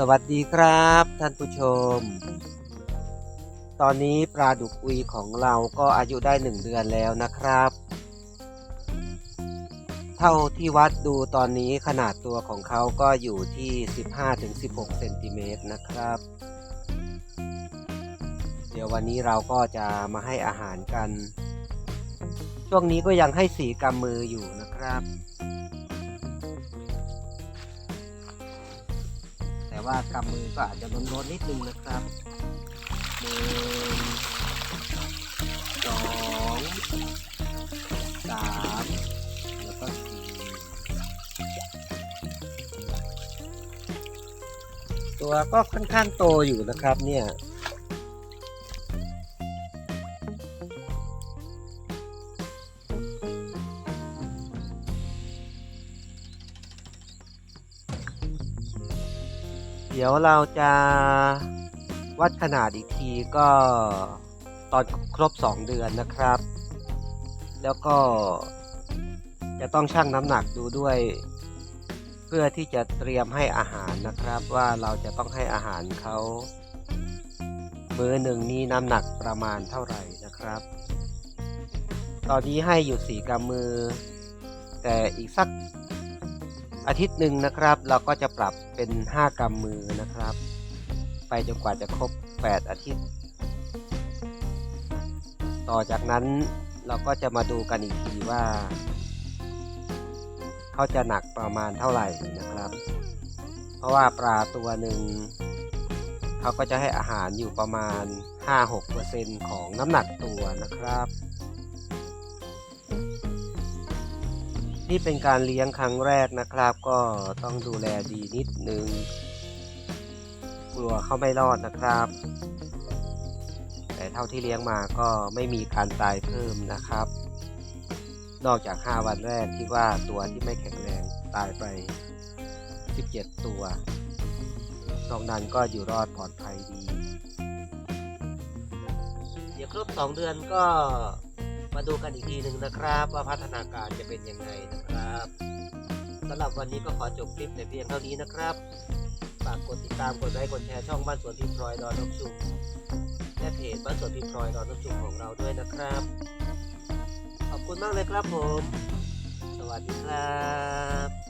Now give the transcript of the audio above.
สวัสดีครับท่านผู้ชม ตอนนี้ปลาดุกอุยของเราก็อายุได้หนึ่งเดือนแล้วนะครับ เท่าที่วัดดูตอนนี้ขนาดตัวของเขาก็อยู่ที่ 15-16 เซนติเมตรนะครับ เดี๋ยววันนี้เราก็จะมาให้อาหารกัน ช่วงนี้ก็ยังให้สีกำมืออยู่นะครับ ว่ากำมือก็อาจจะร้อนๆนิดนึงนะครับหนึ่งสองสามแล้วก็สี่ตัวก็ค่อนข้างโตอยู่นะครับเนี่ย เดี๋ยวเราจะวัดขนาดอีกทีก็ตอนครบ 2 เดือนนะครับ แล้วก็จะต้องชั่งน้ำหนักดูด้วย เพื่อที่จะเตรียมให้อาหารนะครับ ว่าเราจะต้องให้อาหารเขามื้อหนึ่งนี้น้ำหนักประมาณเท่าไหร่นะครับ ตอนนี้ให้อยู่สี่กำมือ แต่อีกสัก อาทิตย์หนึ่งนะครับ เราก็จะปรับเป็น 5กำมือนะครับ ไปจนกว่าจะครบ 8 อาทิตย์ ต่อจากนั้นเราก็จะมาดูกันอีกทีว่า เขาจะหนักประมาณเท่าไหร่นะครับ เพราะว่าปลาตัวหนึ่งเขาก็จะให้อาหารอยู่ประมาณ 5-6%ของน้ำหนักตัวนะครับ นี่เป็นการเลี้ยงครั้งแรกนะครับ ก็ต้องดูแลดีนิดนึง กลัวเขาไม่รอดนะครับ แต่เท่าที่เลี้ยงมาก็ไม่มีการตายเพิ่มนะครับ นอกจาก 5 วันแรกที่ว่าตัวที่ไม่แข็งแรงตายไป 17 ตัวนอกนั้นก็อยู่รอดปลอดภัยดี เดี๋ยวครบ 2 เดือนก็ มาดูกันอีกทีหนึ่งนะครับ ว่าพัฒนาการจะเป็นยังไงนะครับสำหรับวันนี้ก็ขอจบคลิปแต่เพียงเท่านี้นะครับฝากกดติดตามกดไลค์กดแชร์ช่องบ้านสวนพิมพลอยดอนนกชุมและเพจบ้านสวนพิมพลอยดอนนกชุมของเราด้วยนะครับ ขอบคุณมากเลยครับผม สวัสดีครับ